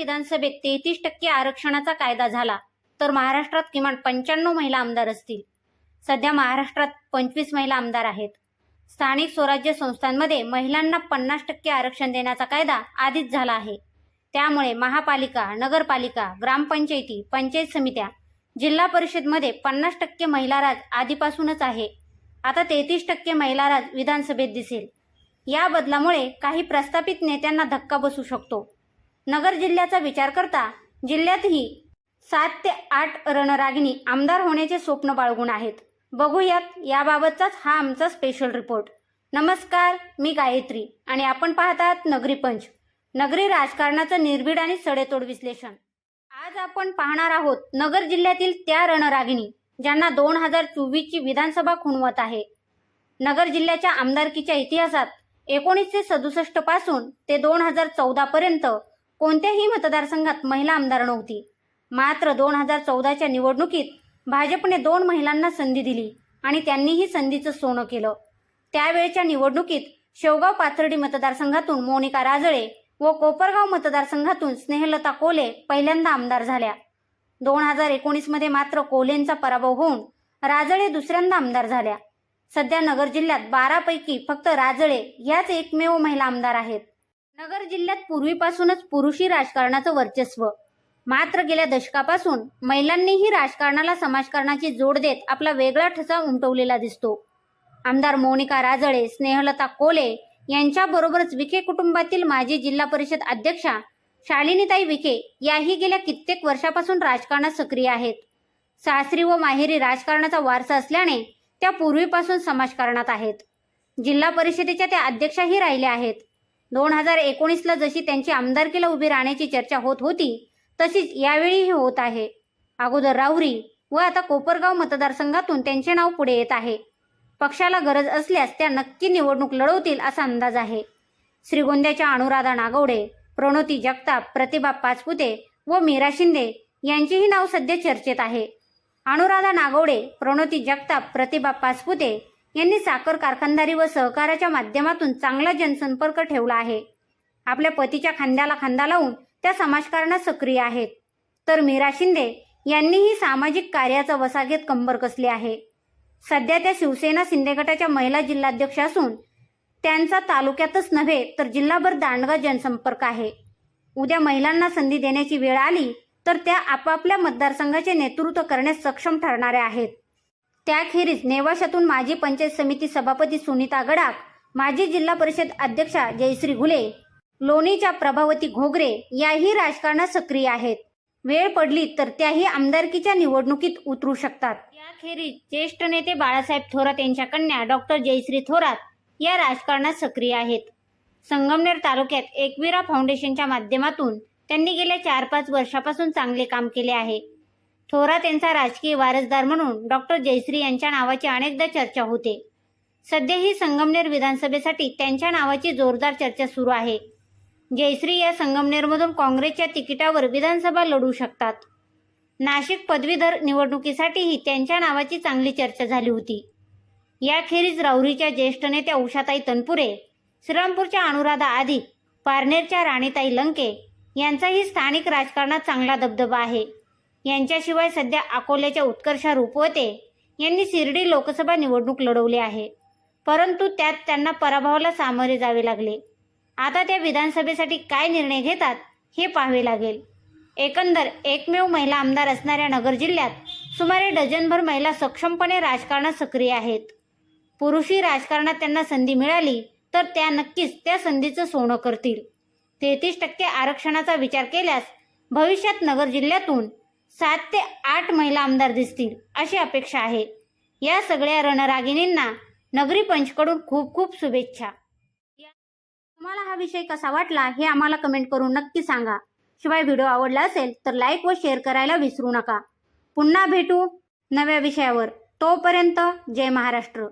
विधानसभेत तेहतीस टक्के आरक्षणाचा कायदा झाला तर महाराष्ट्रात किमान पंच्याण्णव महिला आमदार असतील. सध्या महाराष्ट्रात पंचवीस महिला आमदार आहेत. स्थानिक स्वराज्य संस्थांमध्ये महिलांना पन्नास टक्के आरक्षण देण्याचा कायदा आधीच झाला आहे. त्यामुळे महापालिका नगरपालिका ग्रामपंचायती पंचायत समित्या जिल्हा परिषदमध्ये पन्नास टक्के महिला राज आधीपासूनच आहे. आता तेहतीस टक्के महिला राज विधानसभेत दिसेल. या बदलामुळे काही प्रस्थापित नेत्यांना धक्का बसू शकतो. नगर जिल्ह्याचा विचार करता जिल्ह्यातही सात ते आठ रणरागिणी आमदार होण्याचे स्वप्न बाळगून आहेत. बघूयात याबाबतचाच हा आमचा स्पेशल रिपोर्ट नमस्कार मी गायत्री आणि आपण पाहतात नगरी पंच. नगरी राजकारणाचं निर्भीड आणि सडेतोड विश्लेषण. आज आपण पाहणार आहोत नगर जिल्ह्यातील त्या रणरागिणी ज्यांना दोन हजार चोवीसची विधानसभा खुणवत आहे. नगर जिल्ह्याच्या आमदारकीच्या इतिहासात एकोणीसशे सदुसष्टपासून ते दोन हजार चौदा पर्यंत कोणत्याही मतदारसंघात महिला आमदार नव्हती. मात्र दोन हजार चौदाच्या निवडणुकीत भाजपने दोन महिलांना संधी दिली आणि त्यांनीही संधीचं सोनं केलं. त्यावेळच्या निवडणुकीत शेवगाव पाथर्डी मतदारसंघातून मोनिका राजळे व कोपरगाव मतदारसंघातून स्नेहलता कोले पहिल्यांदा आमदार झाल्या. दोन हजार एकोणीसमध्ये मात्र कोलेंचा पराभव होऊन राजळे दुसऱ्यांदा आमदार झाल्या. सध्या नगर जिल्ह्यात बारापैकी फक्त राजळे ह्याच एकमेव महिला आमदार आहेत. नगर जिल्ह्यात पूर्वीपासूनच पुरुषी राजकारणाचं वर्चस्व. मात्र गेल्या दशकापासून महिलांनीही राजकारणाला समाजकारणाची जोड देत आपला वेगळा ठसा उमटवलेला दिसतो. आमदार मोनिका राजळे स्नेहलता कोले यांच्याबरोबरच विखे कुटुंबातील माजी जिल्हा परिषद अध्यक्षा शालिनीताई विखे याही गेल्या कित्येक वर्षापासून राजकारणात सक्रिय आहेत. सासरी व माहेरी राजकारणाचा वारसा असल्याने त्या पूर्वीपासून समाजकारणात आहेत. जिल्हा परिषदेच्या त्या अध्यक्षाही राहिल्या आहेत. दोन हजार एकोणीसला जशी त्यांची आमदारकीला उभी राहण्याची चर्चा होत होती तशीच यावेळीही होत आहे. अगोदर राहुरी व आता कोपरगाव मतदारसंघातून त्यांचे नाव पुढे येत आहे. पक्षाला गरज असल्यास त्या नक्की निवडणूक लढवतील असा अंदाज आहे. श्रीगोंद्याच्या अनुराधा नागवडे प्रणोती जगताप प्रतिभा पाचपुते व मीरा शिंदे यांचेही नाव सध्या चर्चेत आहे. अनुराधा नागवडे प्रणोती जगताप प्रतिभा पाचपुते यांनी साखर कारखानदारी व सहकाराच्या माध्यमातून चांगला जनसंपर्क ठेवला आहे. आपल्या पतीच्या खांद्याला खांदा लावून त्या समाजकारणात सक्रिय आहेत. तर मीरा शिंदे यांनीही सामाजिक कार्याचा वसा घेत कंबर कसली आहे? सध्या त्या शिवसेना शिंदे गटाच्या महिला जिल्हाध्यक्ष असून त्यांचा तालुक्यातच नव्हे तर जिल्हाभर दांडगा जनसंपर्क आहे. उद्या महिलांना संधी देण्याची वेळ आली तर त्या आपापल्या मतदारसंघाचे नेतृत्व करण्यास सक्षम ठरणाऱ्या आहेत. त्याखेरीज नेवाशातून माजी पंचायत समिती सभापती सुनीता गडाख माजी जिल्हा परिषद अध्यक्षा जयश्री घुले लोणीच्या प्रभावती घोगरे याही राजकारणात सक्रिय आहेत. वेळ पडली तर त्याही आमदारकीच्या निवडणुकीत उतरू शकतात. याखेरीज ज्येष्ठ नेते बाळासाहेब थोरात यांच्या कन्या डॉक्टर जयश्री थोरात या राजकारणात सक्रिय आहेत. संगमनेर तालुक्यात एकविरा फाउंडेशनच्या माध्यमातून त्यांनी गेल्या चार पाच वर्षापासून चांगले काम केले आहे. थोरात यांचा राजकीय वारसदार म्हणून डॉक्टर जयश्री यांच्या नावाची अनेकदा चर्चा होते. सध्या ही संगमनेर विधानसभेसाठी त्यांच्या नावाची जोरदार चर्चा सुरू आहे. जयश्री या संगमनेरमधून काँग्रेसच्या तिकिटावर विधानसभा लढू शकतात. नाशिक पदवीधर निवडणुकीसाठीही त्यांच्या नावाची चांगली चर्चा झाली होती. याखेरीज राऊरीच्या ज्येष्ठ नेत्या उषाताई तनपुरे श्रीरामपूरच्या अनुराधा आधी पारनेरच्या राणीताई लंके यांचाही स्थानिक राजकारणात चांगला दबदबा आहे. यांच्याशिवाय सध्या अकोल्याच्या उत्कर्षा रूपवते यांनी शिर्डी लोकसभा निवडणूक लढवली आहे. परंतु त्यात त्यांना पराभवाला सामोरे जावे लागले. आता त्या विधानसभेसाठी काय निर्णय घेतात हे पाहावे लागेल. एकंदर एकमेव महिला आमदार असणाऱ्या नगर जिल्ह्यात सुमारे डझनभर महिला सक्षमपणे राजकारणात सक्रिय आहेत. पुरुषी राजकारणात त्यांना संधी मिळाली तर त्या नक्कीच त्या संधीचं सोनं करतील. तेहतीस टक्के आरक्षणाचा विचार केल्यास भविष्यात नगर जिल्ह्यातून सात ते आठ महिला आमदार दिसतील अशी अपेक्षा आहे. या सगळ्या रणरागिणींना नगरी पंचकडून खूप खूप शुभेच्छा. या- तुम्हाला हा विषय कसा वाटला हे आम्हाला कमेंट करून नक्की सांगा. शिवाय व्हिडिओ आवडला असेल तर लाईक व शेअर करायला विसरू नका. पुन्हा भेटू नव्या विषयावर. तोपर्यंत जय महाराष्ट्र.